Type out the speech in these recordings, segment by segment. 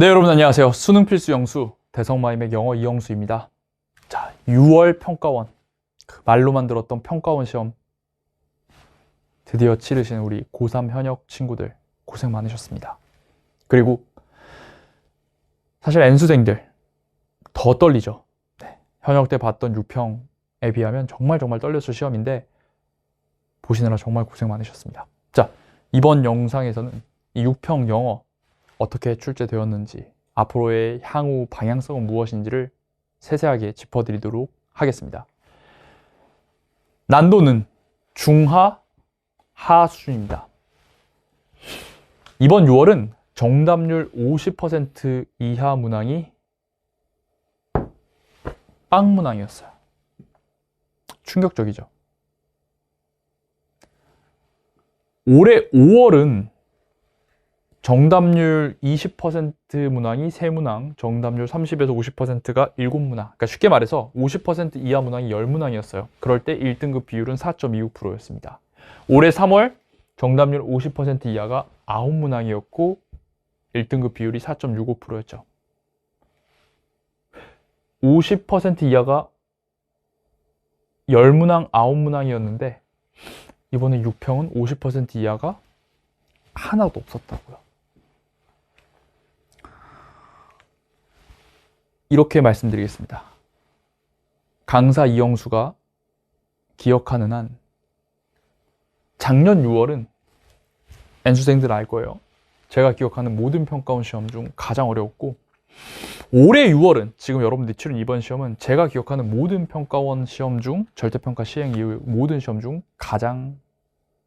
네, 여러분 안녕하세요. 수능 필수 영수 대성마임의 영어 이영수입니다. 자, 6월 평가원 그 말로만 들었던 평가원 시험 드디어 치르신 우리 고3 현역 친구들 고생 많으셨습니다. 그리고 사실 N수생들 더 떨리죠. 네, 현역 때 봤던 6평에 비하면 정말 정말 떨렸을 시험인데 보시느라 정말 고생 많으셨습니다. 자, 이번 영상에서는 이 6평 영어 어떻게 출제되었는지 앞으로의 향후 방향성은 무엇인지를 세세하게 짚어드리도록 하겠습니다. 난도는 중하, 하 수준입니다. 이번 6월은 정답률 50% 이하 문항이 빵 문항이었어요. 충격적이죠. 올해 5월은 정답률 20% 문항이 세 문항, 정답률 30에서 50%가 7문항. 그러니까 쉽게 말해서 50% 이하 문항이 10문항이었어요. 그럴 때 1등급 비율은 4.25%였습니다. 올해 3월 정답률 50% 이하가 9문항이었고 1등급 비율이 4.65%였죠. 50% 이하가 10문항, 9문항이었는데 이번에 6평은 50% 이하가 하나도 없었다고요. 이렇게 말씀드리겠습니다. 강사 이영수가 기억하는 한 작년 6월은 N수생들 알 거예요. 제가 기억하는 모든 평가원 시험 중 가장 어려웠고 올해 6월은 지금 여러분들이 치른 이번 시험은 제가 기억하는 모든 평가원 시험 중 절대평가 시행 이후 모든 시험 중 가장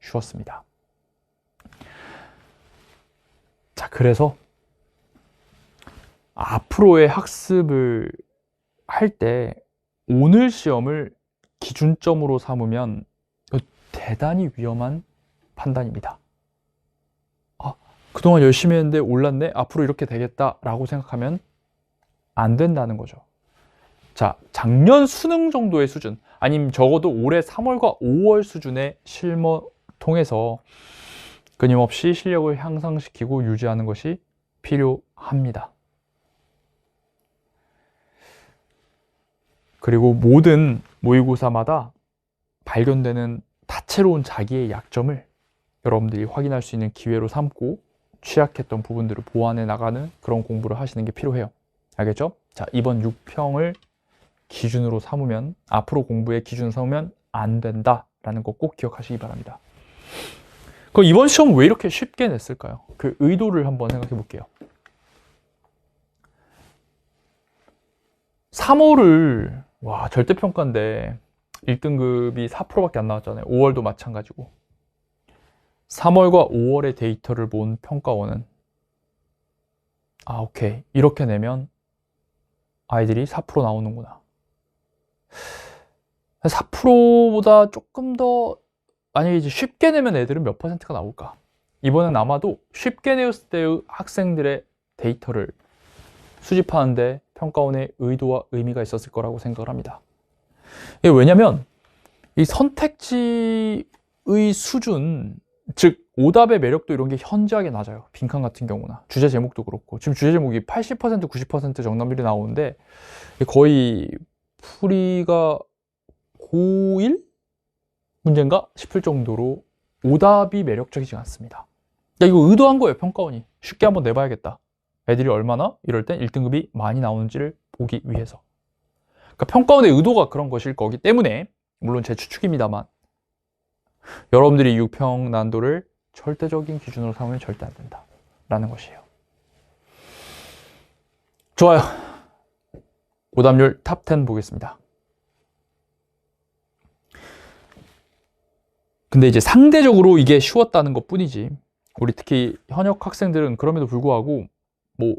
쉬웠습니다. 자, 그래서 앞으로의 학습을 할 때 오늘 시험을 기준점으로 삼으면 대단히 위험한 판단입니다. 아, 그동안 열심히 했는데 올랐네? 앞으로 이렇게 되겠다라고 생각하면 안 된다는 거죠. 자, 작년 수능 정도의 수준, 아니면 적어도 올해 3월과 5월 수준의 실무 통해서 끊임없이 실력을 향상시키고 유지하는 것이 필요합니다. 그리고 모든 모의고사마다 발견되는 다채로운 자기의 약점을 여러분들이 확인할 수 있는 기회로 삼고 취약했던 부분들을 보완해 나가는 그런 공부를 하시는 게 필요해요. 알겠죠? 자, 이번 6평을 기준으로 삼으면 앞으로 공부의 기준으로 삼으면 안 된다라는 거 꼭 기억하시기 바랍니다. 그럼 이번 시험 왜 이렇게 쉽게 냈을까요? 그 의도를 한번 생각해 볼게요. 3월을 와 절대평가인데 1등급이 4%밖에 안 나왔잖아요. 5월도 마찬가지고 3월과 5월의 데이터를 본 평가원은 아 오케이 이렇게 내면 아이들이 4% 나오는구나 4%보다 조금 더 만약에 이제 쉽게 내면 애들은 몇 퍼센트가 나올까? 이번엔 아마도 쉽게 내었을 때의 학생들의 데이터를 수집하는데 평가원의 의도와 의미가 있었을 거라고 생각을 합니다. 왜냐면 이 선택지의 수준, 즉 오답의 매력도 이런 게 현저하게 낮아요. 빈칸 같은 경우나 주제 제목도 그렇고 지금 주제 제목이 80% 90% 정답률이 나오는데 거의 풀이가 고1 문제인가 싶을 정도로 오답이 매력적이지 않습니다. 야 이거 의도한 거예요 평가원이 쉽게 한번 내봐야겠다. 애들이 얼마나 이럴 땐 1등급이 많이 나오는지를 보기 위해서. 그러니까 평가원의 의도가 그런 것일 거기 때문에 물론 제 추측입니다만 여러분들이 6평 난도를 절대적인 기준으로 삼으면 절대 안 된다. 라는 것이에요. 좋아요. 오답률 탑 10 보겠습니다. 근데 이제 상대적으로 이게 쉬웠다는 것 뿐이지. 우리 특히 현역 학생들은 그럼에도 불구하고 뭐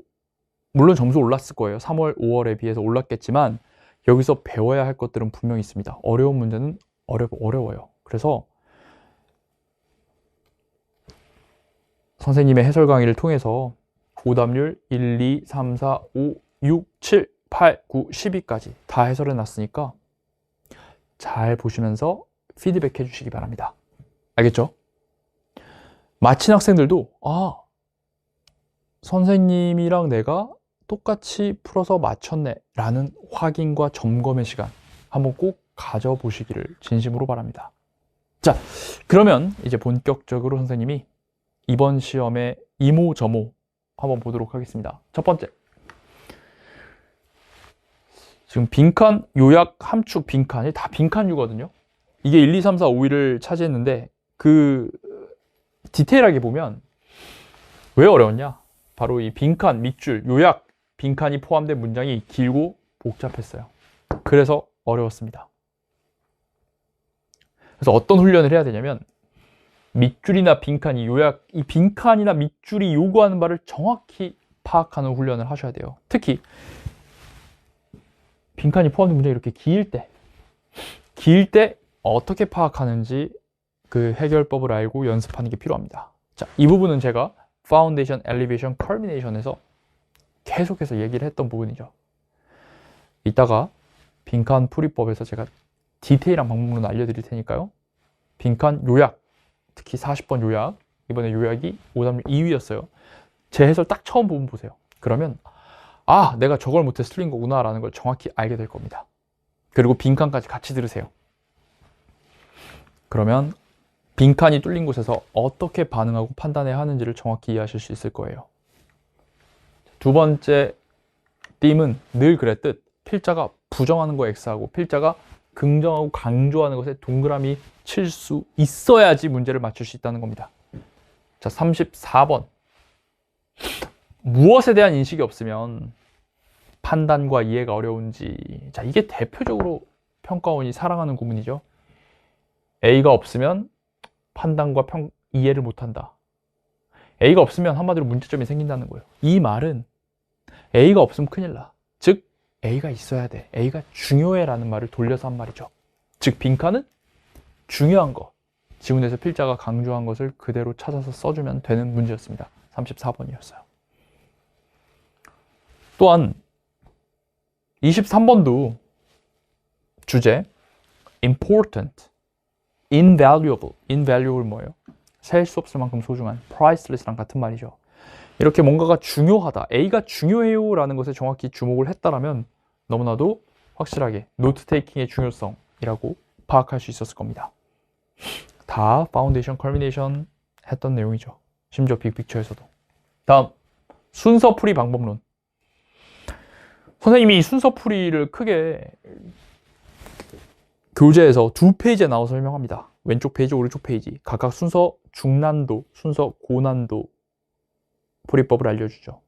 물론 점수 올랐을 거예요. 3월, 5월에 비해서 올랐겠지만 여기서 배워야 할 것들은 분명히 있습니다. 어려운 문제는 어려, 어려워요. 그래서 선생님의 해설 강의를 통해서 오답률 1, 2, 3, 4, 5, 6, 7, 8, 9, 10위까지 다 해설해 놨으니까 잘 보시면서 피드백 해주시기 바랍니다. 알겠죠? 마친 학생들도 아 선생님이랑 내가 똑같이 풀어서 맞췄네 라는 확인과 점검의 시간 한번 꼭 가져보시기를 진심으로 바랍니다. 자, 그러면 이제 본격적으로 선생님이 이번 시험의 이모저모 한번 보도록 하겠습니다. 첫 번째. 지금 빈칸, 요약, 함축, 빈칸이 다 빈칸유거든요. 이게 1, 2, 3, 4, 5위를 차지했는데 그 디테일하게 보면 왜 어려웠냐? 바로 이 빈칸, 밑줄, 요약, 빈칸이 포함된 문장이 길고 복잡했어요. 그래서 어려웠습니다. 그래서 어떤 훈련을 해야 되냐면 밑줄이나 빈칸이 요약, 이 빈칸이나 밑줄이 요구하는 바를 정확히 파악하는 훈련을 하셔야 돼요. 특히 빈칸이 포함된 문장이 이렇게 길 때, 길 때 어떻게 파악하는지 그 해결법을 알고 연습하는 게 필요합니다. 자, 이 부분은 제가 파운데이션, 엘리베이션, 커미네이션에서 계속해서 얘기를 했던 부분이죠. 이따가 빈칸 풀이법에서 제가 디테일한 방법론 알려드릴 테니까요. 빈칸 요약, 특히 40번 요약, 이번에 요약이 오답률 2위였어요. 제 해설 딱 처음 부분 보세요. 그러면 아, 내가 저걸 못해서 틀린 거구나 라는 걸 정확히 알게 될 겁니다. 그리고 빈칸까지 같이 들으세요. 그러면 빈칸이 뚫린 곳에서 어떻게 반응하고 판단해야 하는지를 정확히 이해하실 수 있을 거예요. 두 번째 띠은 늘 그랬듯 필자가 부정하는 거 X하고 필자가 긍정하고 강조하는 것에 동그라미 칠 수 있어야지 문제를 맞출 수 있다는 겁니다. 자, 34번. 무엇에 대한 인식이 없으면 판단과 이해가 어려운지. 자, 이게 대표적으로 평가원이 사랑하는 구문이죠. A가 없으면 판단과 평, 이해를 못한다. A가 없으면 한마디로 문제점이 생긴다는 거예요. 이 말은 A가 없으면 큰일 나. 즉, A가 있어야 돼. A가 중요해라는 말을 돌려서 한 말이죠. 즉, 빈칸은 중요한 것. 지문에서 필자가 강조한 것을 그대로 찾아서 써주면 되는 문제였습니다. 34번이었어요. 또한 23번도 주제 important, invaluable, invaluable 뭐예요? 셀 수 없을 만큼 소중한 priceless랑 같은 말이죠. 이렇게 뭔가가 중요하다, A가 중요해요 라는 것에 정확히 주목을 했다라면 너무나도 확실하게 노트 테이킹의 중요성이라고 파악할 수 있었을 겁니다. 다 파운데이션, 컬미네이션 했던 내용이죠. 심지어 빅픽처에서도. 다음 순서 풀이 방법론. 선생님이 순서 풀이를 크게 교재에서 두 페이지에 나와 설명합니다. 왼쪽 페이지, 오른쪽 페이지. 각각 순서 중난도, 순서 고난도 풀이법을 알려주죠.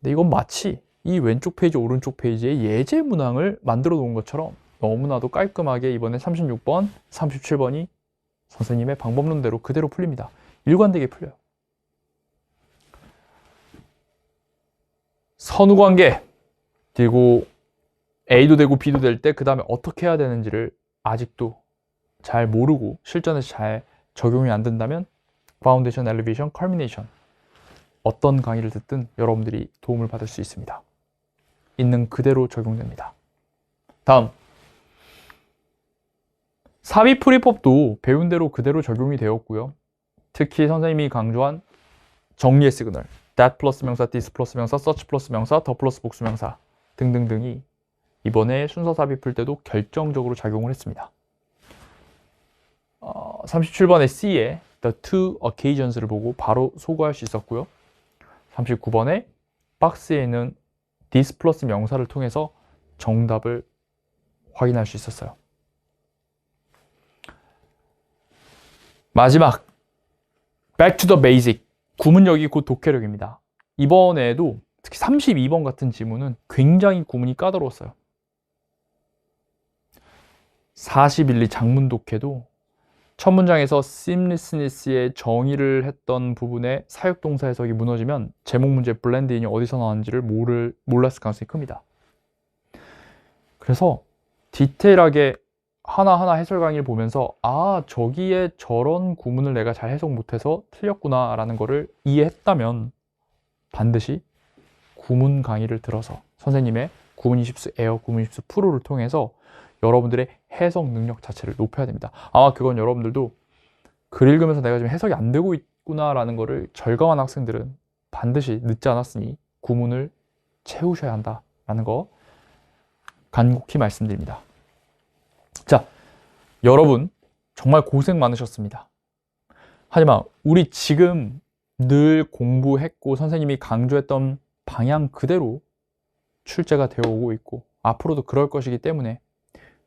근데 이건 마치 이 왼쪽 페이지, 오른쪽 페이지에 예제 문항을 만들어 놓은 것처럼 너무나도 깔끔하게 이번에 36번, 37번이 선생님의 방법론대로 그대로 풀립니다. 일관되게 풀려요. 선후관계 그리고 A도 되고 B도 될 때 그 다음에 어떻게 해야 되는지를 아직도 잘 모르고 실전에서 잘 적용이 안 된다면 파운데이션, 엘리베이션, 컬미네이션 어떤 강의를 듣든 여러분들이 도움을 받을 수 있습니다. 있는 그대로 적용됩니다. 다음 사비풀이법도 배운 대로 그대로 적용이 되었고요. 특히 선생님이 강조한 정리의 시그널, that 플러스 명사, this 플러스 명사, such 플러스 명사, the 플러스 복수 명사 등등등이 이번에 순서 삽입 풀 때도 결정적으로 작용을 했습니다. 어, 37번의 C에 the two occasions를 보고 바로 소거할 수 있었고요. 39번에 박스에 있는 this 플러스 명사를 통해서 정답을 확인할 수 있었어요. 마지막 Back to the basic 구문력이 곧 독해력입니다. 이번에도 특히 32번 같은 지문은 굉장히 구문이 까다로웠어요. 41리 장문 독해도 첫 문장에서 seamlessness의 정의를 했던 부분에 사역동사 해석이 무너지면 제목 문제 블렌드인이 어디서 나왔는지를 모를, 몰랐을 가능성이 큽니다. 그래서 디테일하게 하나하나 해설 강의를 보면서 아 저기에 저런 구문을 내가 잘 해석 못해서 틀렸구나 라는 거를 이해했다면 반드시 구문 강의를 들어서 선생님의 구문 20수 에어 구문 20수 프로를 통해서 여러분들의 해석 능력 자체를 높여야 됩니다 아마 그건 여러분들도 글 읽으면서 내가 지금 해석이 안 되고 있구나 라는 거를 절감한 학생들은 반드시 늦지 않았으니 구문을 채우셔야 한다라는 거 간곡히 말씀드립니다. 자, 여러분 정말 고생 많으셨습니다. 하지만 우리 지금 늘 공부했고 선생님이 강조했던 방향 그대로 출제가 되어 오고 있고 앞으로도 그럴 것이기 때문에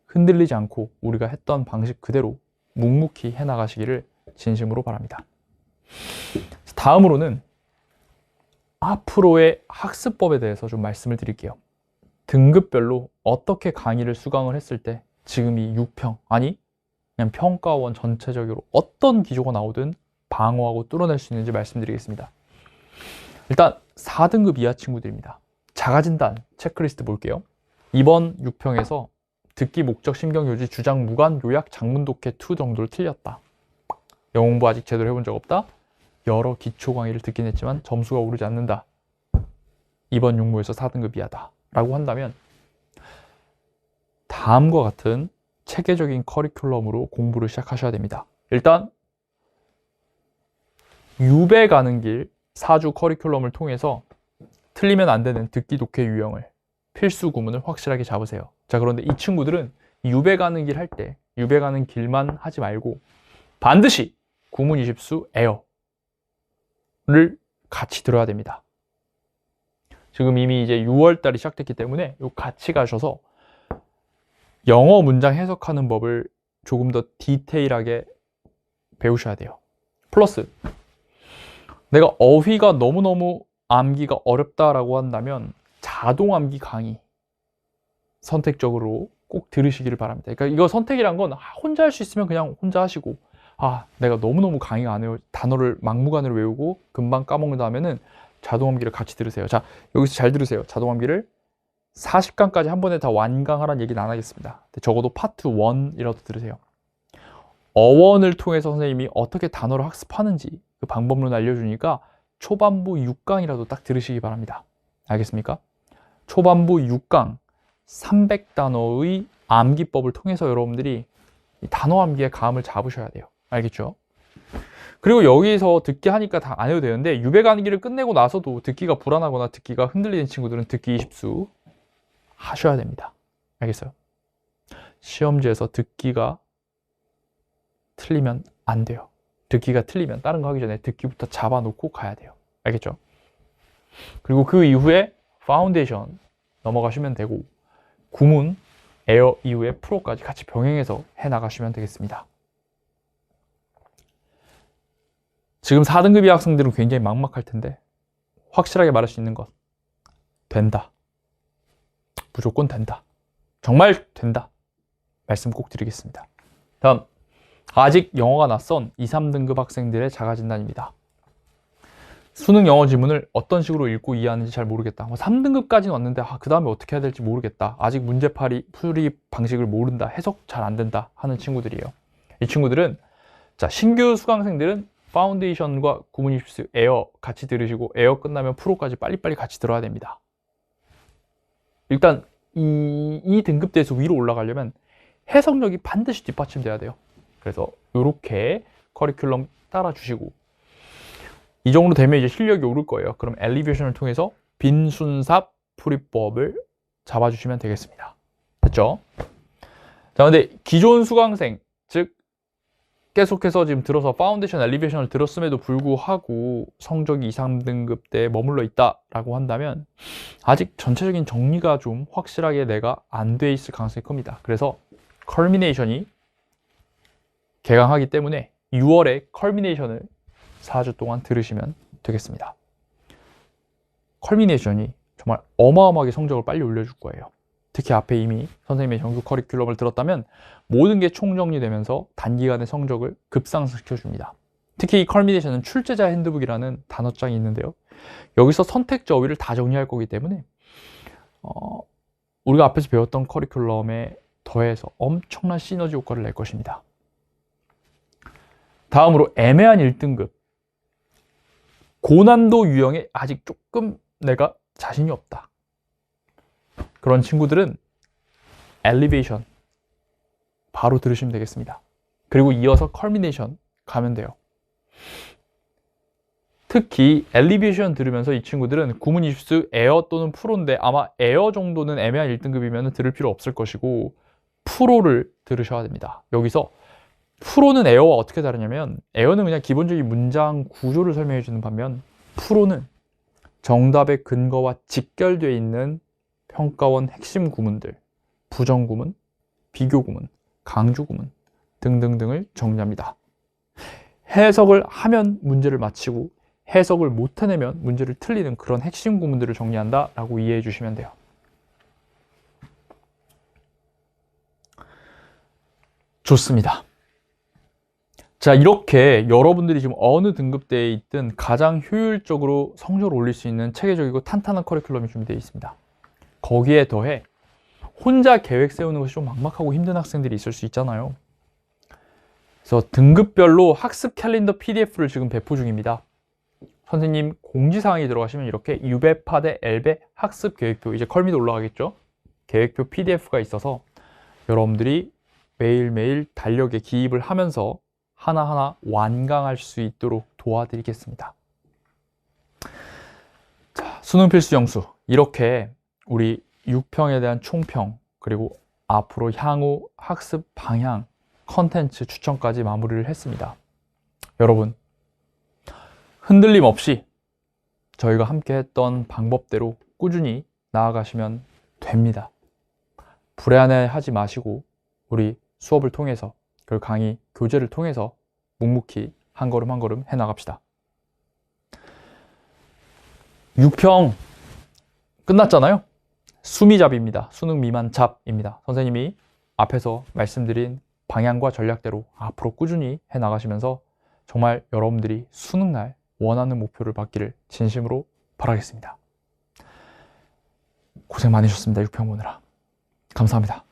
흔들리지 않고 우리가 했던 방식 그대로 묵묵히 해나가시기를 진심으로 바랍니다. 다음으로는 앞으로의 학습법에 대해서 좀 말씀을 드릴게요. 등급별로 어떻게 강의를 수강을 했을 때 지금 이 6평, 아니 그냥 평가원 전체적으로 어떤 기조가 나오든 방어하고 뚫어낼 수 있는지 말씀드리겠습니다. 일단 4등급 이하 친구들입니다. 자가진단 체크리스트 볼게요. 이번 6평에서 듣기 목적 신경교지 주장 무관 요약 장문 독해 2 정도를 틀렸다. 영어 공부 아직 제대로 해본 적 없다. 여러 기초 강의를 듣긴 했지만 점수가 오르지 않는다. 이번 용모에서 4등급 이하다. 라고 한다면 다음과 같은 체계적인 커리큘럼으로 공부를 시작하셔야 됩니다. 일단 유배 가는 길 4주 커리큘럼을 통해서 틀리면 안 되는 듣기 독해 유형을 필수 구문을 확실하게 잡으세요. 자, 그런데 이 친구들은 유배 가는 길 할 때 유배 가는 길만 하지 말고 반드시 구문 20수 에어를 같이 들어야 됩니다. 지금 이미 이제 6월 달이 시작됐기 때문에 요 같이 가셔서 영어 문장 해석하는 법을 조금 더 디테일하게 배우셔야 돼요. 플러스 내가 어휘가 너무너무 암기가 어렵다라고 한다면 자동 암기 강의 선택적으로 꼭 들으시기를 바랍니다. 그러니까 이거 선택이란 건 혼자 할 수 있으면 그냥 혼자 하시고 아 내가 너무너무 강의가 안 해요. 단어를 막무가내로 외우고 금방 까먹는다 하면은 자동 암기를 같이 들으세요. 자 여기서 잘 들으세요. 자동 암기를 40강까지 한 번에 다 완강하라는 얘기는 안 하겠습니다. 적어도 파트 1이라도 들으세요. 어원을 통해서 선생님이 어떻게 단어를 학습하는지 그 방법론 알려주니까 초반부 6강이라도 딱 들으시기 바랍니다. 알겠습니까? 초반부 6강 300단어의 암기법을 통해서 여러분들이 단어 암기의 감을 잡으셔야 돼요. 알겠죠? 그리고 여기서 듣기 하니까 다 안 해도 되는데 유배 가기를 끝내고 나서도 듣기가 불안하거나 듣기가 흔들리는 친구들은 듣기 20수 하셔야 됩니다. 알겠어요? 시험지에서 듣기가 틀리면 안 돼요. 듣기가 틀리면 다른 거 하기 전에 듣기부터 잡아놓고 가야 돼요. 알겠죠? 그리고 그 이후에 파운데이션 넘어가시면 되고 구문, 에어 이후에 프로까지 같이 병행해서 해나가시면 되겠습니다. 지금 4등급 이 학생들은 굉장히 막막할 텐데 확실하게 말할 수 있는 것 된다. 무조건 된다. 정말 된다. 말씀 꼭 드리겠습니다. 다음 아직 영어가 낯선 2, 3등급 학생들의 자가진단입니다. 수능 영어 지문을 어떤 식으로 읽고 이해하는지 잘 모르겠다. 3등급까지는 뭐 왔는데 아, 그 다음에 어떻게 해야 될지 모르겠다. 아직 문제풀이 풀이 방식을 모른다. 해석 잘 안 된다 하는 친구들이에요. 이 친구들은 자 신규 수강생들은 파운데이션과 구문 입수 에어 같이 들으시고 에어 끝나면 프로까지 빨리빨리 같이 들어야 됩니다. 일단 이, 이 등급대에서 위로 올라가려면 해석력이 반드시 뒷받침돼야 돼요. 그래서 이렇게 커리큘럼 따라 주시고 이 정도 되면 이제 실력이 오를 거예요. 그럼 엘리베이션을 통해서 빈순삽 풀이법을 잡아주시면 되겠습니다. 됐죠? 자, 근데 기존 수강생, 즉 계속해서 지금 들어서 파운데이션 엘리베이션을 들었음에도 불구하고 성적이 2, 3등급대에 머물러 있다라고 한다면 아직 전체적인 정리가 좀 확실하게 내가 안 돼 있을 가능성이 큽니다. 그래서 컬미네이션이 개강하기 때문에 6월에 컬미네이션을 4주 동안 들으시면 되겠습니다. 컬미네이션이 정말 어마어마하게 성적을 빨리 올려줄 거예요. 특히 앞에 이미 선생님의 정규 커리큘럼을 들었다면 모든 게 총정리되면서 단기간에 성적을 급상승시켜 줍니다. 특히 이 컬미네이션은 출제자 핸드북이라는 단어장이 있는데요. 여기서 선택적 어휘를 다 정리할 거기 때문에 어, 우리가 앞에서 배웠던 커리큘럼에 더해서 엄청난 시너지 효과를 낼 것입니다. 다음으로 애매한 1등급 고난도 유형에 아직 조금 내가 자신이 없다. 그런 친구들은 엘리베이션 바로 들으시면 되겠습니다. 그리고 이어서 컬미네이션 가면 돼요. 특히 엘리베이션 들으면서 이 친구들은 구문 이슈스 에어 또는 프로인데 아마 에어 정도는 애매한 1등급이면 들을 필요 없을 것이고 프로를 들으셔야 됩니다. 여기서 프로는 에어와 어떻게 다르냐면 에어는 그냥 기본적인 문장 구조를 설명해 주는 반면 프로는 정답의 근거와 직결되어 있는 평가원 핵심 구문들, 부정 구문, 비교 구문, 강조 구문 등등등을 정리합니다. 해석을 하면 문제를 마치고 해석을 못 해내면 문제를 틀리는 그런 핵심 구문들을 정리한다 라고 이해해 주시면 돼요. 좋습니다. 자, 이렇게 여러분들이 지금 어느 등급대에 있든 가장 효율적으로 성적을 올릴 수 있는 체계적이고 탄탄한 커리큘럼이 준비되어 있습니다. 거기에 더해 혼자 계획 세우는 것이 좀 막막하고 힘든 학생들이 있을 수 있잖아요. 그래서 등급별로 학습 캘린더 PDF를 지금 배포 중입니다. 선생님 공지사항에 들어가시면 이렇게 유배 파 대 엘베 학습 계획표 이제 컬미도 올라가겠죠. 계획표 PDF가 있어서 여러분들이 매일매일 달력에 기입을 하면서 하나하나 완강할 수 있도록 도와드리겠습니다. 자, 수능 필수 영수 이렇게 우리 6평에 대한 총평 그리고 앞으로 향후 학습 방향 컨텐츠 추천까지 마무리를 했습니다. 여러분 흔들림 없이 저희가 함께 했던 방법대로 꾸준히 나아가시면 됩니다. 불안해 하지 마시고 우리 수업을 통해서 그 강의 교재를 통해서 묵묵히 한 걸음 한 걸음 해 나갑시다. 6평 끝났잖아요. 수미잡입니다. 수능 미만 잡입니다. 선생님이 앞에서 말씀드린 방향과 전략대로 앞으로 꾸준히 해 나가시면서 정말 여러분들이 수능날 원하는 목표를 받기를 진심으로 바라겠습니다. 고생 많으셨습니다. 6평 보느라. 감사합니다.